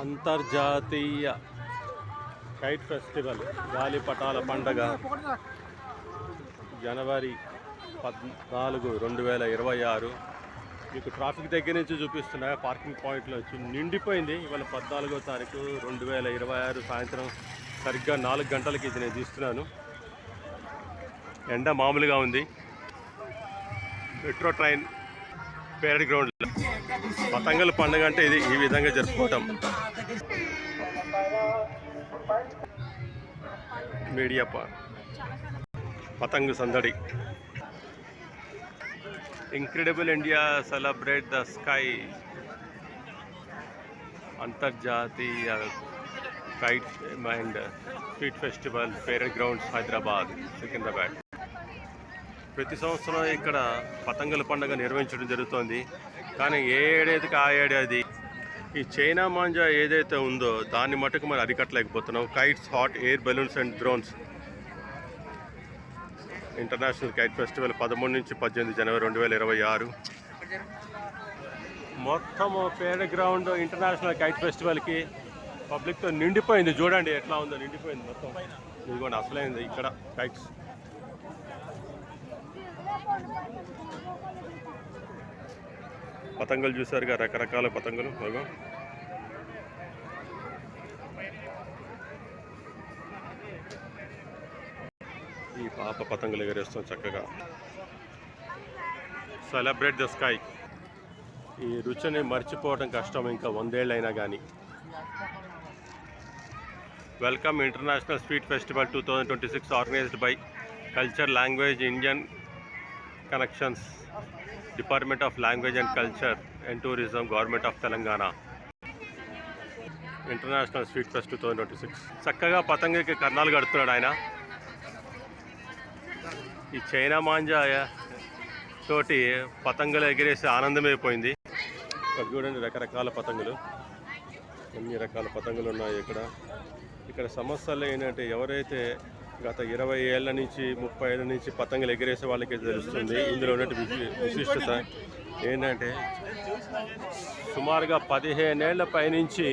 అంతర్జాతీయ kite festival గాలిపటాల పండగ జనవరి పద్నాలుగు రెండు వేల ఇరవై ఆరు. మీకు ట్రాఫిక్ దగ్గర నుంచి చూపిస్తున్నా పార్కింగ్ పాయింట్లో వచ్చి నిండిపోయింది. ఇవాళ పద్నాలుగో తారీఖు రెండు వేల ఇరవై ఆరు సాయంత్రం సరిగ్గా నాలుగు గంటలకి ఇది నేను తీస్తున్నాను. ఎండ మామూలుగా ఉంది. మెట్రో ట్రైన్ పేరడ్ గ్రౌండ్లో. పతంగల పండుగ అంటే ఇది ఈ విధంగా జరుపుకోవటం మీడియా పా- సందడి. Incredible India celebrate the sky అంతర్జాతీయ kite and sweet festival parade grounds Hyderabad Secunderabad ప్రతి సంవత్సరం ఇక్కడ పతంగుల పండుగ నిర్వహించడం జరుగుతోంది. కానీ ఏ ఏడాదికి ఆ ఏడాది ఈ చైనా మాంజా ఏదైతే ఉందో దాన్ని మటుకు మనం అరికట్టలేకపోతున్నాం. Kites hot air balloons and drones international kite festival పదమూడు నుంచి పద్దెనిమిది జనవరి రెండు వేల ఇరవై ఆరు. మొత్తం పేడ గ్రౌండ్ ఇంటర్నేషనల్ కైట్ ఫెస్టివల్కి పబ్లిక్తో నిండిపోయింది. చూడండి ఎట్లా ఉందో నిండిపోయింది మొత్తం. ఇదిగోండి అసలైంది ఇక్కడ కైట్స్ పతంగులు చూసారుగా రకరకాల పతంగులు. అగో ఈ పాప పతంగులు ఎగరేస్తాం చక్కగా. సెలబ్రేట్ ద స్కై ఈ రుచిని మర్చిపోవడం కష్టం ఇంకా వందేళ్ళైనా కానీ welcome international sweet festival two thousand twenty six organised by culture language Indian connections department of language and culture and tourism government of Telangana international sweet fest two thousand twenty six చక్కగా పతంగకి కర్ణాలు కడుతున్నాడు ఆయన. ఈ China manja తోటి పతంగులు ఎగిరేసి ఆనందమైపోయింది. ఇక్కడ చూడండి రకరకాల పతంగులు. ఎన్ని రకాల పతంగులు ఉన్నాయి ఇక్కడ. ఇక్కడ సమస్యలు ఏంటంటే ఎవరైతే గత ఇరవై ఏళ్ళ నుంచి ముప్పై ఏళ్ళ నుంచి పతంగులు ఎగిరేసే వాళ్ళకి తెలుస్తుంది. ఇందులో ఉన్నట్టు విశి- విశిష్టత ఏంటంటే సుమారుగా పదిహేనేళ్ళ పైనుంచి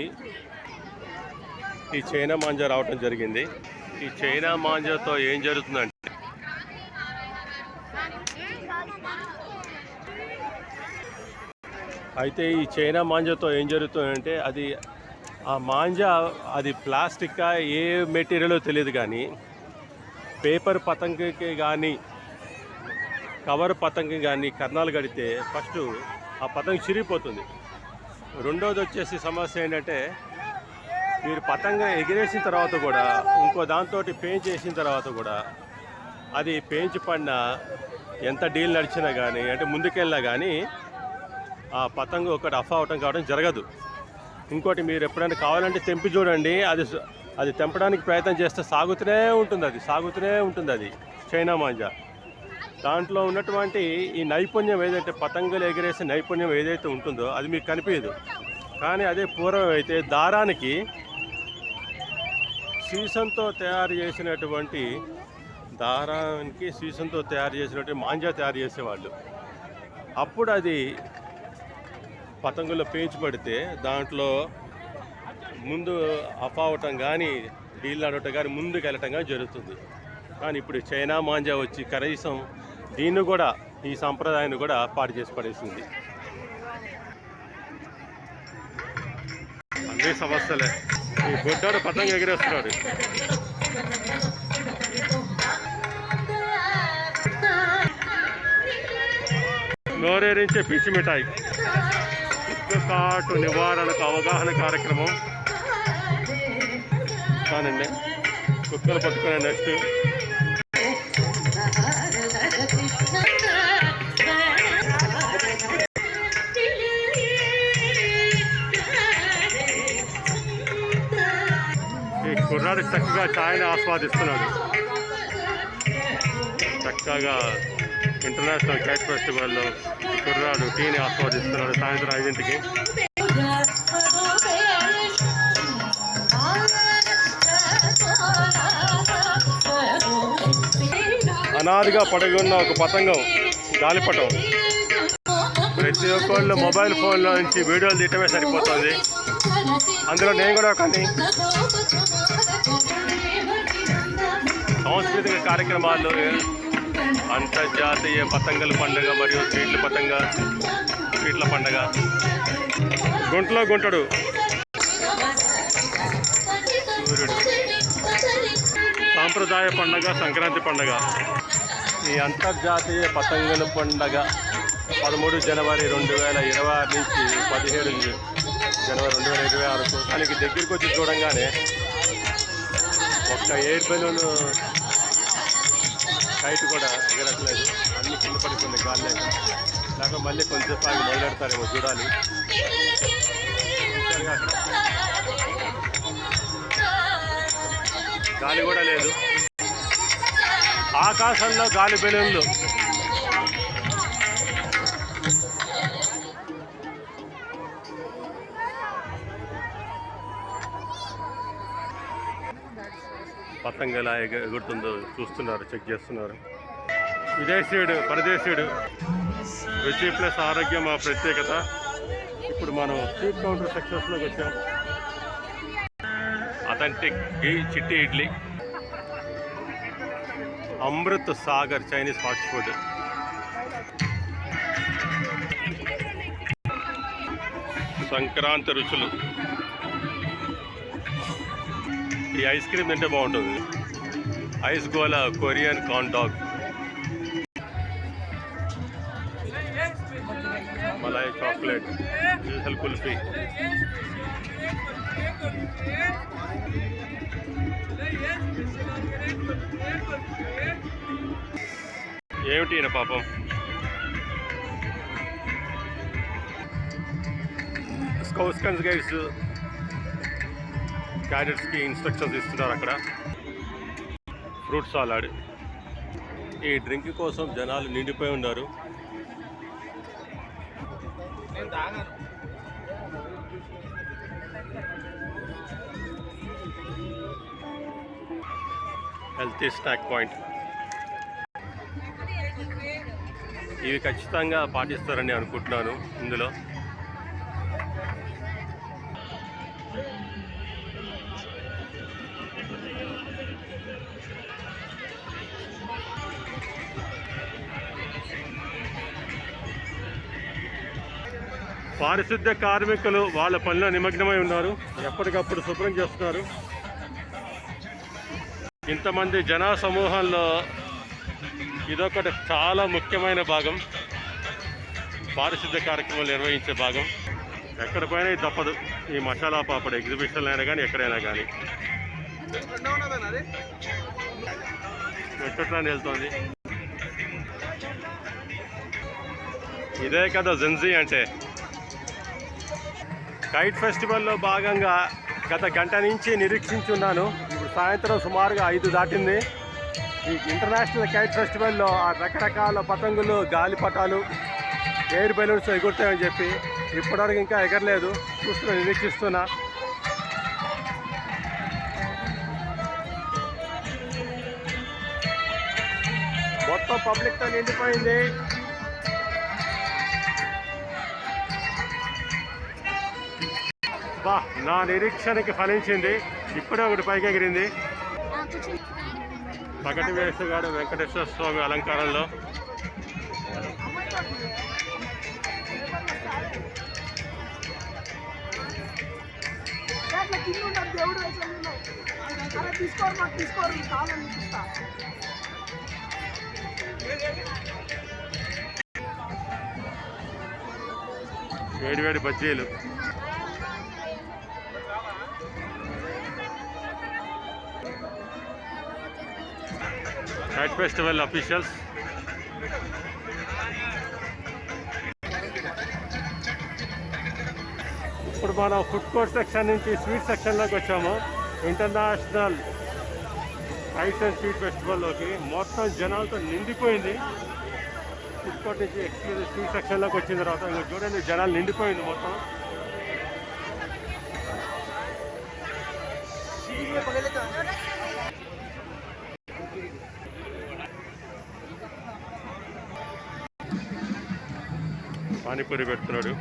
ఈ చైనా మాంజా రావటం జరిగింది. ఈ చైనా మాంజాతో ఏం జరుగుతుందంటే అయితే ఈ చైనా మాంజాతో ఏం జరుగుతుందంటే అది ఆ మాంజా అది ప్లాస్టిక్కా ఏ మెటీరియలో తెలియదు కానీ పేపర్ పతంగకి కానీ కవర్ పతంగి కానీ కర్ణాలు కడితే ఫస్ట్ ఆ పతంగి చిరిగిపోతుంది. రెండోది వచ్చేసి సమస్య ఏంటంటే మీరు పతంగ ఎగిరేసిన తర్వాత కూడా ఇంకో దాంతో పెయింట్ చేసిన తర్వాత కూడా అది పెయించి పడిన ఎంత డీల్ నడిచినా కానీ అంటే ముందుకెళ్ళినా కానీ ఆ పతంగు ఒకటి అఫ్ అవటం కావడం జరగదు. ఇంకోటి మీరు ఎప్పుడైనా కావాలంటే తెంపి చూడండి అది అది తెంపడానికి ప్రయత్నం చేస్తే సాగుతూనే ఉంటుంది అది సాగుతూనే ఉంటుంది అది చైనా మాంజా. దాంట్లో ఉన్నటువంటి ఈ నైపుణ్యం ఏదైతే పతంగులు ఎగిరేసే నైపుణ్యం ఏదైతే ఉంటుందో అది మీకు కనిపించదు. కానీ అదే పూర్వం అయితే దారానికి సీసంతో తయారు చేసినటువంటి దారానికి సీసంతో తయారు చేసినటువంటి మాంజా తయారు చేసేవాళ్ళు. అప్పుడు అది పతంగుల్లో పేంచి పడితే దాంట్లో ముందు అఫ్ అవటం కానీ డీల్ ఆడటం కానీ ముందుకు వెళ్ళటం కానీ జరుగుతుంది. కానీ ఇప్పుడు చైనా మాంజా వచ్చి కనీసం దీన్ని కూడా ఈ సంప్రదాయాన్ని కూడా పాడు చేసి పడేసింది. అన్ని సమస్యలే. ఈ బొడ్డాడు పతంగ ఎగిరేస్తున్నాడు. నోరేరించే పిచ్చి మిఠాయి. కాటు నివారణకు అవగాహన కార్యక్రమం. కానండి కుక్కలు పట్టుకునే నెక్స్ట్. ఈ కుర్రాడు చక్కగా ఛాయని ఆస్వాదిస్తున్నాడు. చక్కగా ఇంటర్నేషనల్ కైట్ ఫెస్టివల్లో కుర్రాడు టీని ఆస్వాదిస్తున్నాడు సాయంత్రం ఐదింటికి. అనాదిగా పడగొన్న ఒక పతంగం గాలిపటం. ప్రతి ఒక్కళ్ళు మొబైల్ ఫోన్లో నుంచి వీడియోలు తీయటమే సరిపోతుంది. అందులో నేను కూడా ఒకని సాంస్కృతిక కార్యక్రమాలు అంతర్జాతీయ పతంగల పండుగ మరియు స్వీట్ల పతంగ స్వీట్ల పండుగ. గుంటలో గుంటడు. సాంప్రదాయ పండగ సంక్రాంతి పండగ. ఈ అంతర్జాతీయ పతంగుల పండగ పదమూడు జనవరి రెండు వేల ఇరవై ఆరు నుంచి పదిహేడు జనవరి రెండు వేల ఇరవై ఆరుకు దానికి దగ్గరికి వచ్చి చూడంగానే ఒక్క ఎయిర్ బెలూన్ కైట్ కూడా ఎగరట్లేదు. అన్ని కింద పడుతుంది గాలి లేక లేక మళ్ళీ కొంచెం సార్లు మొదలెడతారేమో చూడాలి. అక్కడ గాలి కూడా లేదు. ఆకాశంలో గాలి బెలూన్లు. పతంగ ఎలా ఎగురుతుందో చూస్తున్నారు చెక్ చేస్తున్నారు. విదేశీయుడు పరదేశీయుడు రుచి ప్లస్ ఆరోగ్యం మా ప్రత్యేకత. ఇప్పుడు మనం స్ట్రీట్ కౌంటర్ సక్సెస్లోకి వచ్చాం. అథెంటిక్ ఈ చిట్టి idli. Amrit Sagar Chinese fast food. Sankranti రుచులు. ఈ ఐస్ క్రీమ్ తింటే బాగుంటుంది. Ice gola Korean corn dog. Malai chocolate usual kulfi. ఏమిటి ఈయన పాపం? స్కౌస్కన్స్ గైడ్స్ క్యాడెట్స్కి ఇన్స్ట్రక్షన్స్ ఇస్తున్నారు అక్కడ. Fruit salad. ఈ డ్రింక్ కోసం జనాలు నిండిపోయి ఉన్నారు. Healthy snack point. ఇవి ఖచ్చితంగా పాటిస్తారని అనుకుంటున్నాను ఇందులో. పారిశుద్ధ్య కార్మికులు వాళ్ళ పనిలో నిమగ్నమై ఉన్నారు. ఎప్పటికప్పుడు శుభ్రం చేస్తున్నారు. ఇంతమంది జనా సమూహంలో ఇదొకటి చాలా ముఖ్యమైన భాగం. పారిశుద్ధ్య కార్యక్రమాలు నిర్వహించే భాగం. ఎక్కడ పోయినా ఇది తప్పదు. ఈ మసాలా పాపడ ఎగ్జిబిషన్లో అయినా కానీ ఎక్కడైనా కానీ ఎక్కట్రాని వెళ్తుంది. ఇదే కదా జెన్జీ అంటే. కైట్ ఫెస్టివల్లో భాగంగా గత గంట నుంచి నిరీక్షించున్నాను సాయంత్రం సుమారుగా ఐదు దాటింది. ఈ ఇంటర్నేషనల్ కైట్ ఫెస్టివల్లో ఆ రకరకాల పతంగులు గాలిపటాలు ఎయిర్ బెలూన్స్ ఎగురుతాయని చెప్పి ఇప్పటివరకు ఇంకా ఎగరలేదు. చూస్తున్నా నిరీక్షిస్తున్నా. మొత్తం పబ్లిక్తో నిండిపోయింది. బా నా నిరీక్షణకి ఫలించింది. ఇప్పుడే ఒకటి పైకి ఎగిరింది. పగటి వేసుగాడు వెంకటేశ్వర స్వామి అలంకారంలో. తీసుకోరు మాకు తీసుకోరు కావాలని వేడి వేడి బజ్జీలు. కైట్ ఫెస్టివల్ అఫీషియల్స్ ఇప్పుడు మనం ఫుడ్ కోర్ట్ సెక్షన్ నుంచి స్వీట్ సెక్షన్లోకి వచ్చాము. ఇంటర్నేషనల్ ఐస్ అండ్ స్వీట్ ఫెస్టివల్లోకి మొత్తం జనాలతో నిండిపోయింది. ఫుడ్ కోర్ట్ నుంచి ఎక్స్క్లూజివ్ స్వీట్ సెక్షన్లోకి వచ్చిన తర్వాత ఇంకా చూడండి జనాలు నిండిపోయింది మొత్తం. పానీపూరి పెడుతున్నాడు.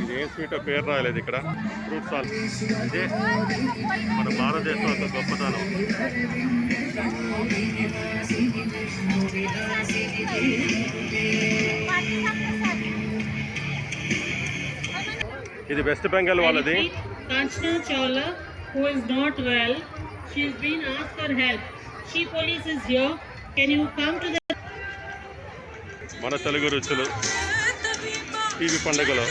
ఇది ఏం స్వీటో పేరు రాలేదు ఇక్కడ. ఫ్రూట్ సాల్ ఇదే మన భారతదేశం అంత గొప్పతనం. ఇది వెస్ట్ బెంగాల్ వాళ్ళది. Kanchana Chawla, who is not well, she's been asked for help. She police is here. మన తెలుగు రుచులు టీవీ పండుగలో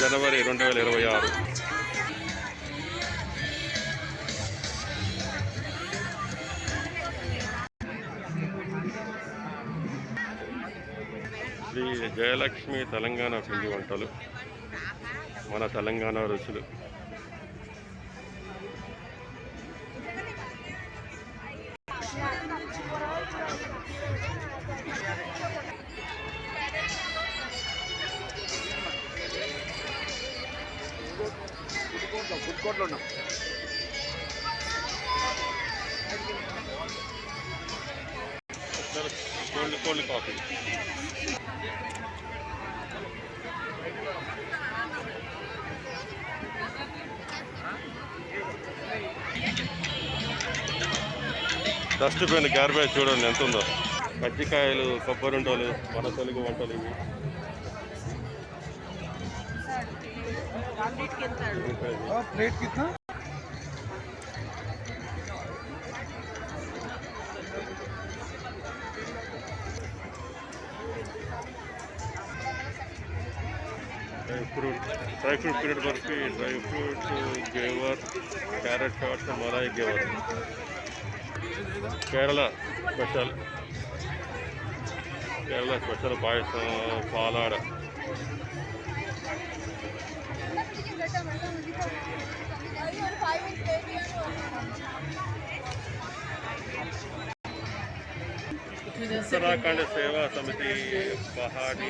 జనవరి రెండు వేల ఇరవై ఆరు. శ్రీ జయలక్ష్మి తెలంగాణ పిండి వంటలు మన తెలంగాణ రుచులు. Cold cold coffee. Dustbin garbage చూడండి ఎంత ఉందో కజ్జికాయలు కొబ్బరి వంటలు వనసలుగు వంటలు ఇవి. Fruit dry fruit period barfi dry fruit ghevar carrot chaats malai ghevar. Kerala special. Kerala special payasam palada. Uttarakhand Seva Samiti pahadi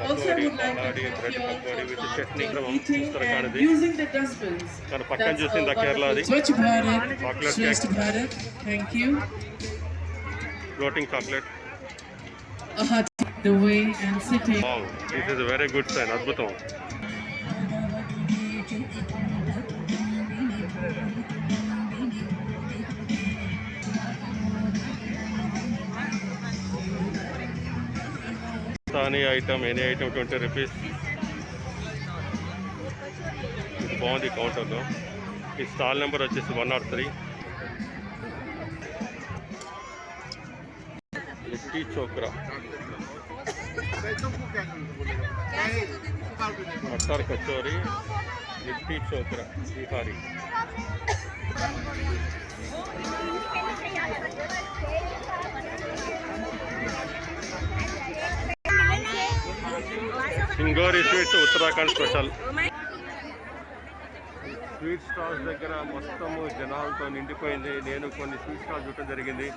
pakodi bread pakodi with uh, chutney క్రమం ఉత్తరాఖండ్ది. మన పక్కన చూసింది uh, కేరళది you. Floating chocolate the way and sitting. Wow this is very good sign అద్భుతం సానీ item any item twenty rupees. ఇది బాగుంది కౌంటర్లో ఈ స్టాల్ నెంబర్ వచ్చేసి one nought three. Litti chokha. Matar kachori litti chokha Bihari. Singori sweets Uttarakhand special. Sweet stalls దగ్గర మొత్తము జనాలతో నిండిపోయింది. నేను కొన్ని స్వీట్ స్టాల్స్ చూడటం జరిగింది.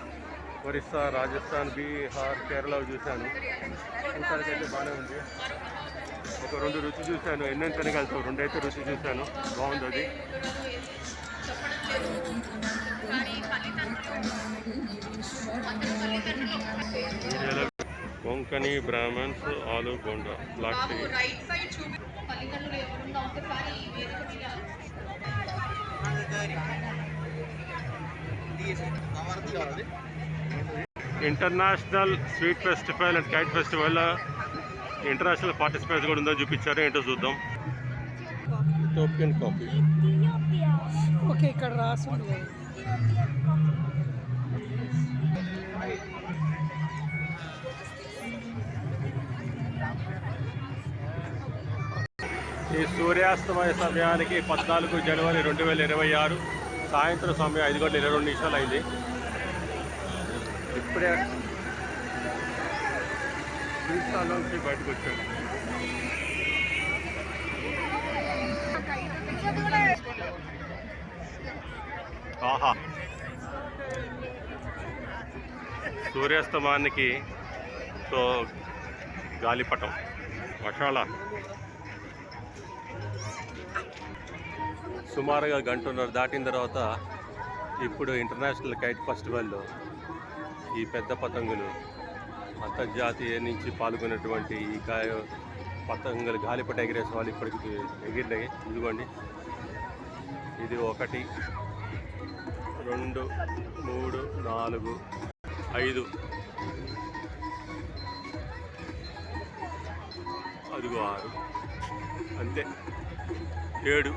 ఒరిస్సా రాజస్థాన్ బీహార్ కేరళ చూశాను. చూడటానికైతే బాగానే ఉంది. ఒక రెండు రుచి చూశాను. ఎన్నెన్ని తినగలుగుతావు? రెండైతే రుచి చూశాను. బాగుంది అది. వీడియోలో Konkani Brahmins aloo bonda black tea international sweet festival and kite festival international participates కూడా ఉందని చూపించారు. ఏంటో చూద్దాం. టోపియన్ కాఫీ ఓకే ఇక్కడ రాసుంది ఈ సూర్యాస్తమయ సమయానికి పద్నాలుగు జనవరి రెండు వేల ఇరవై ఆరు సాయంత్రం సమయం ఐదు గంటల ఇరవై రెండు నిమిషాలు అయింది. ఇప్పుడే నుంచి బయటకు వచ్చాను ఆహా. సూర్యాస్తమానికి తో గాలిపటం. వర్షాల సుమారుగా గంటన్నర దాటిన తర్వాత ఇప్పుడు ఇంటర్నేషనల్ కైట్ ఫెస్టివల్లో ఈ పెద్ద పతంగులు అంతర్జాతీయ నుంచి పాల్గొన్నటువంటి ఈ కాయ పతంగులు గాలిపట ఎగిరేసే వాళ్ళు ఇప్పటికి ఎగిరినాయి. ఇదిగోండి. ఇది ఒకటి రెండు మూడు నాలుగు ఐదు. అదిగో ఆరు. అంతే. ఏడు.